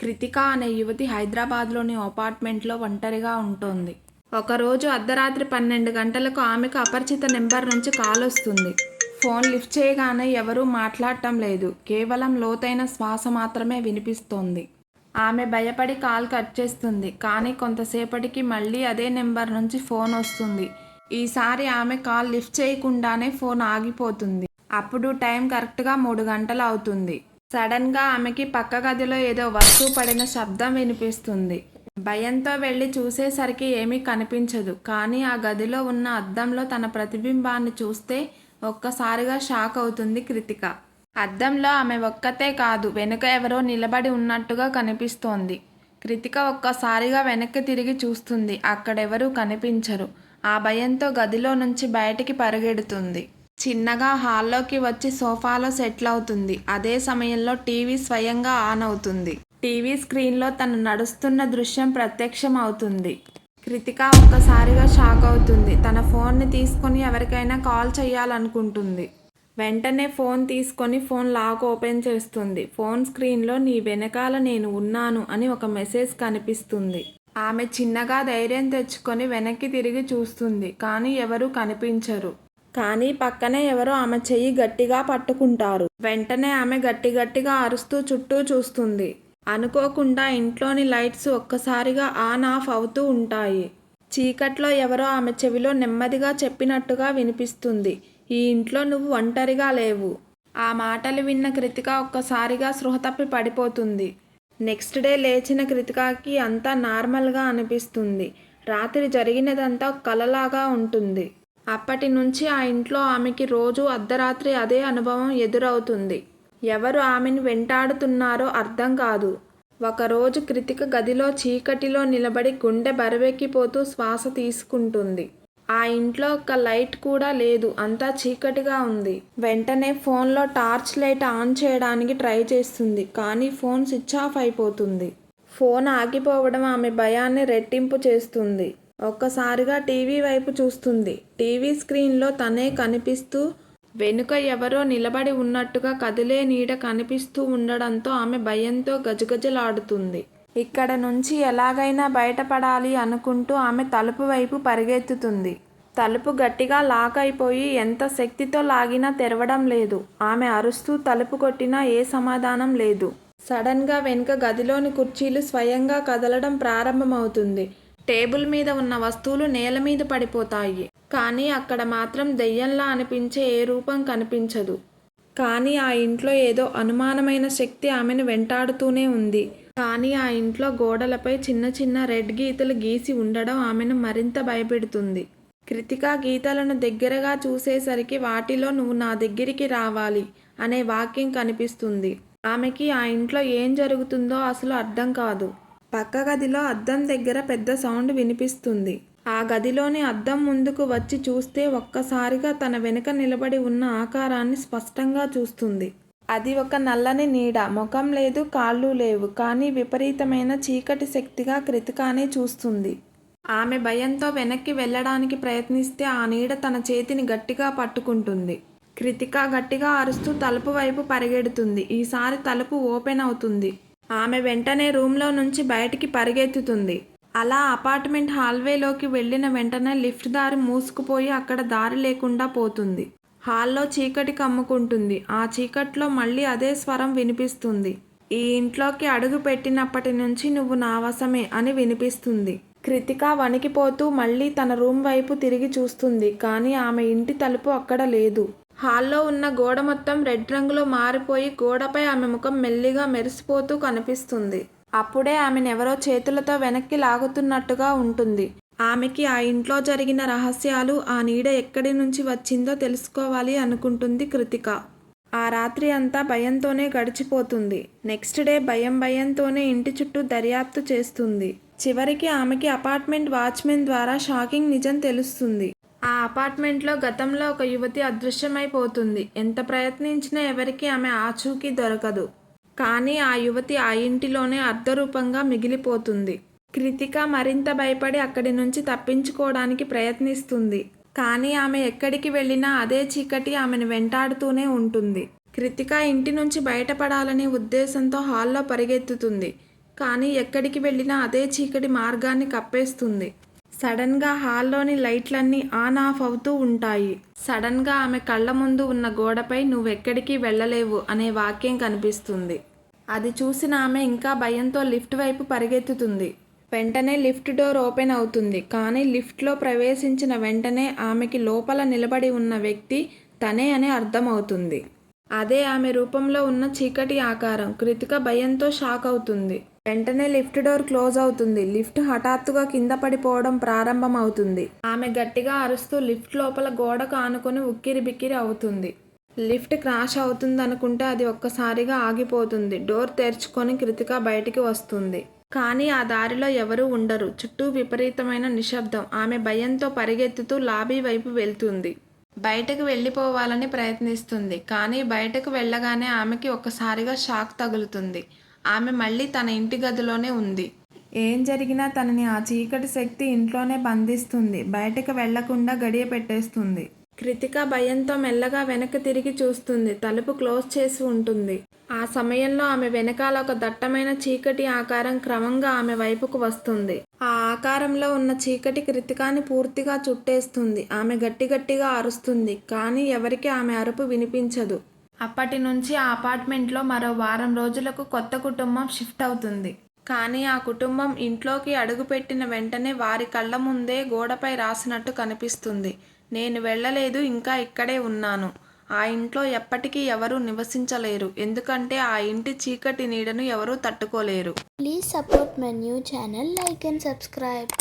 కృతిక అనే యువతి హైదరాబాద్లోని అపార్ట్మెంట్లో ఒంటరిగా ఉంటుంది. ఒకరోజు అర్ధరాత్రి పన్నెండు గంటలకు ఆమెకు అపరిచిత నెంబర్ నుంచి కాల్ వస్తుంది. ఫోన్ లిఫ్ట్ చేయగానే ఎవరూ మాట్లాడటం లేదు. కేవలం లోతైన శ్వాస మాత్రమే వినిపిస్తోంది. ఆమె భయపడి కాల్ కట్ చేస్తుంది. కానీ కొంతసేపటికి మళ్ళీ అదే నెంబర్ నుంచి ఫోన్ వస్తుంది. ఈసారి ఆమె కాల్ లిఫ్ట్ చేయకుండానే ఫోన్ ఆగిపోతుంది. అప్పుడు టైం కరెక్ట్గా మూడు గంటలు అవుతుంది. సడన్గా ఆమెకి పక్క గదిలో ఏదో వస్తువు పడిన శబ్దం వినిపిస్తుంది. భయంతో వెళ్ళి చూసేసరికి ఏమీ కనిపించదు. కానీ ఆ గదిలో ఉన్న అద్దంలో తన ప్రతిబింబాన్ని చూస్తే ఒక్కసారిగా షాక్ అవుతుంది కృతిక. అద్దంలో ఆమె ఒక్కతే కాదు వెనుక ఎవరో నిలబడి ఉన్నట్టుగా కనిపిస్తోంది. కృతిక ఒక్కసారిగా వెనక్కి తిరిగి చూస్తుంది అక్కడెవరూ కనిపించరు. ఆ భయంతో గదిలో నుంచి బయటికి పరిగెడుతుంది. చిన్నగా హాల్లోకి వచ్చి సోఫాలో సెటిల్ అవుతుంది అదే సమయంలో టీవీ స్వయంగా ఆన్ అవుతుంది టీవీ స్క్రీన్లో తను నడుస్తున్న దృశ్యం ప్రత్యక్షం అవుతుంది కృతిక ఒక్కసారిగా షాక్ అవుతుంది. తన ఫోన్ని తీసుకొని ఎవరికైనా కాల్ చేయాలనుకుంటుంది. వెంటనే ఫోన్ తీసుకొని ఫోన్ లాక్ ఓపెన్ చేస్తుంది. ఫోన్ స్క్రీన్లో నీ వెనకాల నేను ఉన్నాను అని ఒక మెసేజ్ కనిపిస్తుంది. ఆమె చిన్నగా ధైర్యం తెచ్చుకొని వెనక్కి తిరిగి చూస్తుంది. కానీ ఎవరూ కనిపించరు. కానీ పక్కనే ఎవరో ఆమె చెయ్యి గట్టిగా పట్టుకుంటారు. వెంటనే ఆమె గట్టి గట్టిగా అరుస్తూ చుట్టూ చూస్తుంది. అనుకోకుండా ఇంట్లోని లైట్స్ ఒక్కసారిగా ఆన్ ఆఫ్ అవుతూ ఉంటాయి. చీకట్లో ఎవరో ఆమె చెవిలో నెమ్మదిగా చెప్పినట్టుగా వినిపిస్తుంది. ఈ ఇంట్లో నువ్వు ఒంటరిగా లేవు. ఆ మాటలు విన్న కృతిక ఒక్కసారిగా స్పృహ తప్పి పడిపోతుంది. నెక్స్ట్ డే లేచిన కృతికాకి అంతా నార్మల్గా అనిపిస్తుంది. రాత్రి జరిగినదంతా కలలాగా ఉంటుంది. అప్పటి నుంచి ఆ ఇంట్లో ఆమెకి రోజు అర్ధరాత్రి అదే అనుభవం ఎదురవుతుంది. ఎవరు ఆమెను వెంటాడుతున్నారో అర్థం కాదు. ఒకరోజు కృతిక గదిలో చీకటిలో నిలబడి గుండె బరువెక్కిపోతూ శ్వాస తీసుకుంటుంది. ఆ ఇంట్లో ఒక లైట్ కూడా లేదు. అంతా చీకటిగా ఉంది. వెంటనే ఫోన్లో టార్చ్ లైట్ ఆన్ చేయడానికి ట్రై చేస్తుంది. కానీ ఫోన్ స్విచ్ ఆఫ్ అయిపోతుంది. ఫోన్ ఆగిపోవడం ఆమె భయాన్ని రెట్టింపు చేస్తుంది. ఒక్కసారిగా టీవీ వైపు చూస్తుంది. టీవీ స్క్రీన్లో తనే కనిపిస్తూ వెనుక ఎవరో నిలబడి ఉన్నట్టుగా కదిలే నీడ కనిపిస్తూ ఉండడంతో ఆమె భయంతో గజగజలాడుతుంది. ఇక్కడ నుంచి ఎలాగైనా బయటపడాలి అనుకుంటూ ఆమె తలుపు వైపు పరిగెత్తుతుంది. తలుపు గట్టిగా లాక్ అయిపోయి ఎంత శక్తితో లాగినా తెరవడం లేదు. ఆమె అరుస్తూ తలుపు కొట్టినా ఏ సమాధానం లేదు. సడన్గా వెనుక గదిలోని కుర్చీలు స్వయంగా కదలడం ప్రారంభమవుతుంది. టేబుల్ మీద ఉన్న వస్తువులు నేల మీద పడిపోతాయి. కానీ అక్కడ మాత్రం దెయ్యంలా అనిపించే ఏ రూపం కనిపించదు. కానీ ఆ ఇంట్లో ఏదో అనుమానమైన శక్తి ఆమెను వెంటాడుతూనే ఉంది. కానీ ఆ ఇంట్లో గోడలపై చిన్న చిన్న రెడ్ గీతలు గీసి ఉండడం ఆమెను మరింత భయపెడుతుంది. కృతికా గీతలను దగ్గరగా చూసేసరికి వాటిలో నువ్వు నా దగ్గరికి రావాలి అనే వాక్యం కనిపిస్తుంది. ఆమెకి ఆ ఇంట్లో ఏం జరుగుతుందో అసలు అర్థం కాదు. పక్క గదిలో అద్దం దగ్గర పెద్ద సౌండ్ వినిపిస్తుంది. ఆ గదిలోని అద్దం ముందుకు వచ్చి చూస్తే ఒక్కసారిగా తన వెనుక నిలబడి ఉన్న ఆకారాన్ని స్పష్టంగా చూస్తుంది. అది ఒక నల్లని నీడ. ముఖం లేదు కాళ్ళు లేవు. కానీ విపరీతమైన చీకటి శక్తిగా కృతికానే చూస్తుంది. ఆమె భయంతో వెనక్కి వెళ్ళడానికి ప్రయత్నిస్తే ఆ నీడ తన చేతిని గట్టిగా పట్టుకుంటుంది. కృతిక గట్టిగా అరుస్తూ తలుపు వైపు పరిగెడుతుంది. ఈసారి తలుపు ఓపెన్ అవుతుంది. ఆమె వెంటనే రూమ్లో నుంచి బయటికి పరిగెత్తుతుంది. అలా అపార్ట్మెంట్ హాల్వేలోకి వెళ్ళిన వెంటనే లిఫ్ట్ దారి మూసుకుపోయి అక్కడ దారి లేకుండా పోతుంది. హాల్లో చీకటి కమ్ముకుంటుంది. ఆ చీకట్లో మళ్ళీ అదే స్వరం వినిపిస్తుంది. ఈ ఇంట్లోకి అడుగు పెట్టినప్పటి నుంచి నువ్వు నా వశమే అని వినిపిస్తుంది. కృతిక వణికిపోతూ మళ్ళీ తన రూమ్ వైపు తిరిగి చూస్తుంది. కానీ ఆమె ఇంటి తలుపు అక్కడ లేదు. హాల్లో ఉన్న గోడ మొత్తం రెడ్ రంగులో మారిపోయి గోడపై ఆమె ముఖం మెల్లిగా మెరిసిపోతూ కనిపిస్తుంది. అప్పుడే ఆమెనెవరో చేతులతో వెనక్కి లాగుతున్నట్టుగా ఉంటుంది. ఆమెకి ఆ ఇంట్లో జరిగిన రహస్యాలు ఆ నీడ ఎక్కడి నుంచి వచ్చిందో తెలుసుకోవాలి అనుకుంటుంది కృతిక. ఆ రాత్రి అంతా భయంతోనే గడిచిపోతుంది. నెక్స్ట్ డే భయం భయంతోనే ఇంటి చుట్టూ దర్యాప్తు చేస్తుంది. చివరికి ఆమెకి అపార్ట్మెంట్ వాచ్మెన్ ద్వారా షాకింగ్ నిజం తెలుస్తుంది. ఆ అపార్ట్మెంట్లో గతంలో ఒక యువతి అదృశ్యమైపోతుంది. ఎంత ప్రయత్నించినా ఎవరికి ఆమె ఆచూకీ దొరకదు. కానీ ఆ యువతి ఆ ఇంటిలోనే అర్ధరూపంగా మిగిలిపోతుంది. కృతిక మరింత భయపడి అక్కడి నుంచి తప్పించుకోవడానికి ప్రయత్నిస్తుంది. కానీ ఆమె ఎక్కడికి వెళ్ళినా అదే చీకటి ఆమెను వెంటాడుతూనే ఉంటుంది. కృతిక ఇంటి నుంచి బయటపడాలనే ఉద్దేశంతో హాల్లో పరిగెత్తుతుంది. కానీ ఎక్కడికి వెళ్ళినా అదే చీకటి మార్గాన్ని కప్పేస్తుంది. సడన్గా హాల్లోని లైట్లన్నీ ఆన్ ఆఫ్ అవుతూ ఉంటాయి. సడన్గా ఆమె కళ్ళ ముందు ఉన్న గోడపై నువ్వెక్కడికి వెళ్ళలేవు అనే వాక్యం కనిపిస్తుంది. అది చూసిన ఆమె ఇంకా భయంతో లిఫ్ట్ వైపు పరిగెత్తుతుంది. వెంటనే లిఫ్ట్ డోర్ ఓపెన్ అవుతుంది. కానీ లిఫ్ట్లో ప్రవేశించిన వెంటనే ఆమెకి లోపల నిలబడి ఉన్న వ్యక్తి తనే అని అర్థమవుతుంది. అదే ఆమె రూపంలో ఉన్న చీకటి ఆకారం కృతిక భయంతో షాక్ అవుతుంది. వెంటనే లిఫ్ట్ డోర్ క్లోజ్ అవుతుంది. లిఫ్ట్ హఠాత్తుగా కింద పడిపోవడం ప్రారంభమవుతుంది. ఆమె గట్టిగా అరుస్తూ లిఫ్ట్ లోపల గోడకు ఆనుకొని ఉక్కిరి బిక్కిరి అవుతుంది. లిఫ్ట్ క్రాష్ అవుతుంది అనుకుంటే అది ఒక్కసారిగా ఆగిపోతుంది. డోర్ తెరుచుకొని కృతిక బయటికి వస్తుంది. కానీ ఆ దారిలో ఎవరూ ఉండరు. చుట్టూ విపరీతమైన నిశ్శబ్దం. ఆమె భయంతో పరిగెత్తుతూ లాబీ వైపు వెళ్తుంది. బయటకు వెళ్ళిపోవాలని ప్రయత్నిస్తుంది. కానీ బయటకు వెళ్ళగానే ఆమెకి ఒక్కసారిగా షాక్ తగులుతుంది. ఆమె మళ్ళీ తన ఇంటి గదిలోనే ఉంది. ఏం జరిగినా తనని ఆ చీకటి శక్తి ఇంట్లోనే బంధిస్తుంది. బయటకు వెళ్ళకుండా గడియ పెట్టేస్తుంది. కృతిక భయంతో మెల్లగా వెనక్కి తిరిగి చూస్తుంది. తలుపు క్లోజ్ చేసి ఉంటుంది. ఆ సమయంలో ఆమె వెనకాల ఒక దట్టమైన చీకటి ఆకారం క్రమంగా ఆమె వైపుకు వస్తుంది. ఆ ఆకారంలో ఉన్న చీకటి కృతికాని పూర్తిగా చుట్టేస్తుంది. ఆమె గట్టి గట్టిగా అరుస్తుంది. కానీ ఎవరికి ఆమె అరుపు వినిపించదు. అప్పటి నుంచి ఆ అపార్ట్మెంట్లో మరో వారం రోజులకు కొత్త కుటుంబం షిఫ్ట్ అవుతుంది. కానీ ఆ కుటుంబం ఇంట్లోకి అడుగుపెట్టిన వెంటనే వారి కళ్ళ ముందే గోడపై రాసినట్టు కనిపిస్తుంది. నేను వెళ్ళలేదు ఇంకా ఇక్కడే ఉన్నాను. ఆ ఇంట్లో ఎప్పటికీ ఎవరూ నివసించలేరు. ఎందుకంటే ఆ ఇంటి చీకటి నీడను ఎవరూ తట్టుకోలేరు. Please support my new channel like and subscribe